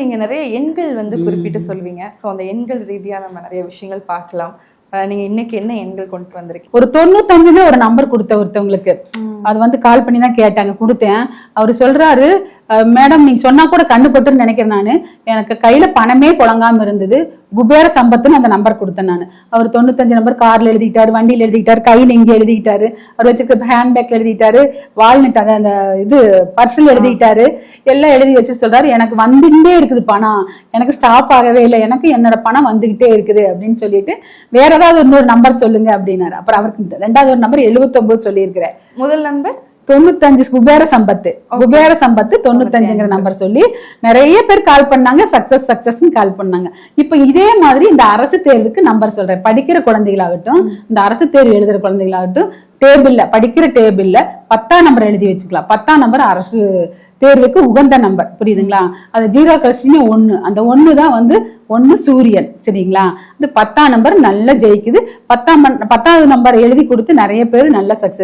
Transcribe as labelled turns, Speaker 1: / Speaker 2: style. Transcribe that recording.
Speaker 1: நீங்க நிறைய எண்கள் வந்து குறிப்பிட்டு சொல்வீங்க சோ அந்த எண்கள் ரீதியா நம்ம நிறைய விஷயங்கள் பார்க்கலாம். நீங்க இன்னைக்கு என்ன எண்கள் கொண்டு வந்திருக்கீங்க?
Speaker 2: ஒரு தொண்ணூத்தஞ்சுன்னு ஒரு நம்பர் கொடுத்த ஒருத்தவங்களுக்கு. அது வந்து கால் பண்ணி தான் கேட்டாங்க கொடுத்தேன். அவர் சொல்றாரு மேடம் நீங்க சொன்னா கூட கண்டுபட்டுன்னு நினைக்கிறேன் நானு. எனக்கு கையில பணமே புழங்காம இருந்தது. குபேர சம்பத்துன்னு அந்த நம்பர் கொடுத்தேன் நான். அவர் தொண்ணூத்தஞ்சு நம்பர் கார்ல எழுதிட்டாரு வண்டியில எழுதிட்டாரு கையில இங்க எழுதிட்டாரு அவர் வச்சிருக்க ஹேண்ட்பேக்ல எழுதிட்டாரு வால்நட் அந்த அந்த இது பர்சல் எழுதிட்டாரு எல்லாம் எழுதி வச்சு சொல்றாரு எனக்கு வந்துகிட்டே இருக்குது பணம். எனக்கு ஸ்டாப் ஆகவே இல்லை. எனக்கு என்னோட பணம் வந்துகிட்டே இருக்குது அப்படின்னு சொல்லிட்டு வேற ஏதாவது இன்னொரு நம்பர் சொல்லுங்க அப்படின்னாரு. அப்புறம் அவருக்கு ரெண்டாவது ஒரு நம்பர் எழுபத்தொன்பது சொல்லியிருக்கிறேன்
Speaker 1: முதல் நம்பர்
Speaker 2: தொண்ணூத்தஞ்சு குபேர சம்பத்து. குபேர சம்பத்து தொண்ணூத்தஞ்சுங்கிற நம்பர் சொல்லி நிறைய பேர் கால் பண்ணாங்க. சக்சஸ் சக்சஸ்னு கால் பண்ணாங்க. இப்ப இதே மாதிரி இந்த அரசு தேர்வுக்கு நம்பர் சொல்றேன். படிக்கிற குழந்தைகளாகட்டும் இந்த அரசு தேர்வு எழுதுற குழந்தைகளாகட்டும் டேபிள்ல படிக்கிற டேபிள்ல பத்தாம் நம்பர் எழுதி வச்சுக்கலாம். பத்தாம் நம்பர் அரசு தேர்வுக்கு உகந்த நம்பர் புரியுதுங்களா? அது ஜீரோ கழிச்சிங்க ஒண்ணு. அந்த ஒண்ணு தான் வந்து ஒண்ணு சூரியன். சரிங்களா? இந்த பத்தாம் நம்பர் நல்லா ஜெயிக்குது. பத்தாம் பத்தாவது நம்பர் எழுதி கொடுத்து நிறைய பேர் நல்ல சக்சஸ்